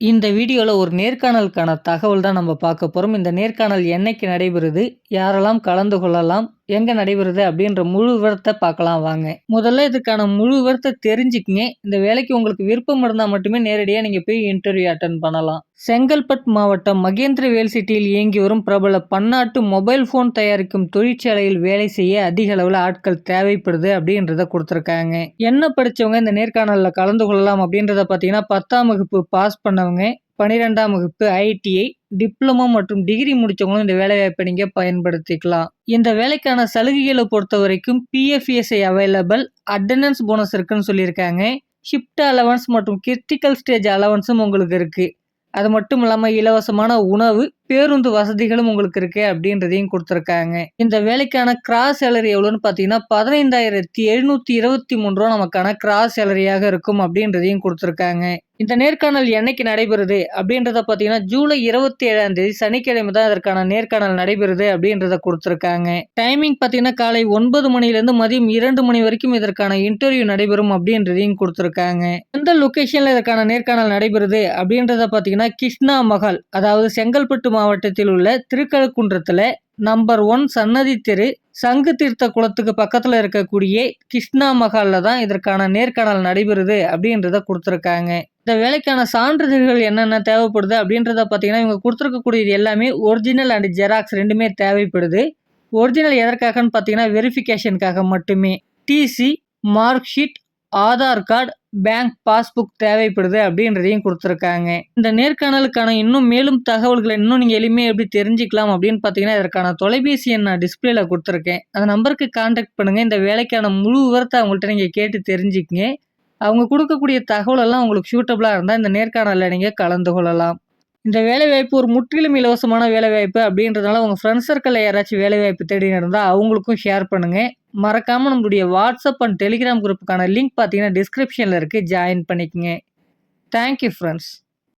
இந்த வீடியோவில் ஒரு நேர்காணலுக்கான தகவல் தான் நம்ம பார்க்க போகிறோம் இந்த நேர்காணல் என்னைக்கு நடைபெறுது? யாரெல்லாம் கலந்து கொள்ளலாம்? எங்கே நடைபெறுது அப்படின்ற முழு விவரத்தை பார்க்கலாம் வாங்க. முதல்ல இதுக்கான முழு விவரத்தை தெரிஞ்சுக்கிங்க. இந்த வேலைக்கு உங்களுக்கு விருப்பம் இருந்தால் மட்டுமே நேரடியாக நீங்கள் போய் இன்டர்வியூ அட்டன் பண்ணலாம். செங்கல்பட் மாவட்டம் மகேந்திர வேல் சிட்டியில் இயங்கி வரும் பிரபல பன்னாட்டு மொபைல் ஃபோன் தயாரிக்கும் தொழிற்சாலையில் வேலை செய்ய அதிக அளவில் ஆட்கள் தேவைப்படுது அப்படின்றத கொடுத்துருக்காங்க. என்ன படித்தவங்க இந்த நேர்காணலில் கலந்து கொள்ளலாம் அப்படின்றத பார்த்தீங்கன்னா பத்தாம் வகுப்பு பாஸ் பண்ணவங்க. பன்னிரெண்டாம் வகுப்பு ஐடிஐ டிப்ளமோ மற்றும் டிகிரி முடித்தவங்களும் இந்த வேலைவாய்ப்பை நீங்கள் பயன்படுத்திக்கலாம். இந்த வேலைக்கான சலுகைகளை பொறுத்த வரைக்கும் பிஎஃப்இஎஸ்ஐ அவைலபிள் அட்டண்டன்ஸ் போனஸ் இருக்குன்னு சொல்லியிருக்காங்க. ஷிஃப்ட் அலவன்ஸ் மற்றும் கிரிட்டிக்கல் ஸ்டேஜ் அலவன்ஸும் உங்களுக்கு இருக்குது அது மட்டும் இல்லாமல் இலவசமான உணவு பேருந்து வசதிகளும் உங்களுக்கு இருக்கு அப்படின்றதையும் கொடுத்துருக்காங்க. இந்த வேலைக்கான கிராஸ் சேலரி எவ்வளோன்னு பார்த்தீங்கன்னா பதினைந்தாயிரத்தி எழுநூற்றி இருபத்தி மூணு ரூபா நமக்கான கிராஸ் சேலரியாக இருக்கும் அப்படின்றதையும் கொடுத்துருக்காங்க. இந்த நேர்காணல் என்னைக்கு நடைபெறுது அப்படின்றத பார்த்தீங்கன்னா ஜூலை இருபத்தி ஏழாம் தேதி சனிக்கிழமை தான் இதற்கான நேர்காணல் நடைபெறுது அப்படின்றத கொடுத்துருக்காங்க. டைமிங் பார்த்தீங்கன்னா காலை ஒன்பது மணிலேருந்து மதியம் இரண்டு மணி வரைக்கும் இதற்கான இன்டர்வியூ நடைபெறும் அப்படின்றதையும் கொடுத்துருக்காங்க. எந்த லொக்கேஷனில் இதற்கான நேர்காணல் நடைபெறுது அப்படின்றத பார்த்தீங்கன்னா கிருஷ்ணா மகால் அதாவது செங்கல்பட்டு மாவட்டத்தில் உள்ள திருக்கழுக்குன்றத்தில் நம்பர் ஒன் சன்னதி தெரு சங்கு தீர்த்த குளத்துக்கு பக்கத்தில் இருக்கக்கூடிய கிருஷ்ணா மகாலில் தான் இதற்கான நேர்காணல் நடைபெறுது அப்படின்றத கொடுத்துருக்காங்க. இந்த வேலைக்கான சான்றிதழ்கள் என்னென்ன தேவைப்படுது அப்படின்றத பார்த்தீங்கன்னா இவங்க கொடுத்துருக்கக்கூடியது எல்லாமே ஒரிஜினல் அண்ட் ஜெராக்ஸ் ரெண்டுமே தேவைப்படுது. ஒரிஜினல் எதற்காகன்னு பார்த்தீங்கன்னா வெரிஃபிகேஷனுக்காக மட்டுமே. TC mark sheet Aadhaar card bank passbook தேவைப்படுது அப்படின்றதையும் கொடுத்துருக்காங்க. இந்த நேர்காணலுக்கான இன்னும் மேலும் தகவல்களை இன்னும் நீங்கள் எளிமையாக எப்படி தெரிஞ்சுக்கலாம் அப்படின்னு பார்த்தீங்கன்னா இதற்கான தொலைபேசி எண் நான் டிஸ்பிளேல கொடுத்துருக்கேன். அந்த நம்பருக்கு கான்டாக்ட் பண்ணுங்கள் இந்த வேலைக்கான முழு விவரத்தை அவங்கள்ட்ட நீங்கள் கேட்டு தெரிஞ்சுக்கங்க. அவங்க கொடுக்கக்கூடிய தகவல் எல்லாம் உங்களுக்கு சூட்டபுளாக இருந்தால் இந்த நேர்காணலில் நீங்கள் கலந்து கொள்ளலாம். இந்த வேலைவாய்ப்பு ஒரு முற்றிலும் இலவசமான வேலைவாய்ப்பு அப்படின்றதுனால உங்கள் ஃப்ரெண்ட்ஸ் சர்க்கிளில் யாராச்சும் வேலைவாய்ப்பு தேடி இருந்தால் அவங்களுக்கும் ஷேர் பண்ணுங்கள் மறக்காமல் நம்மளுடைய வாட்ஸ்அப் அண்ட் டெலிகிராம் குரூப்புக்கான லிங்க் பார்த்தீங்கன்னா டிஸ்கிரிப்ஷனில் இருக்குது ஜாயின் பண்ணிக்கங்க. Thank you friends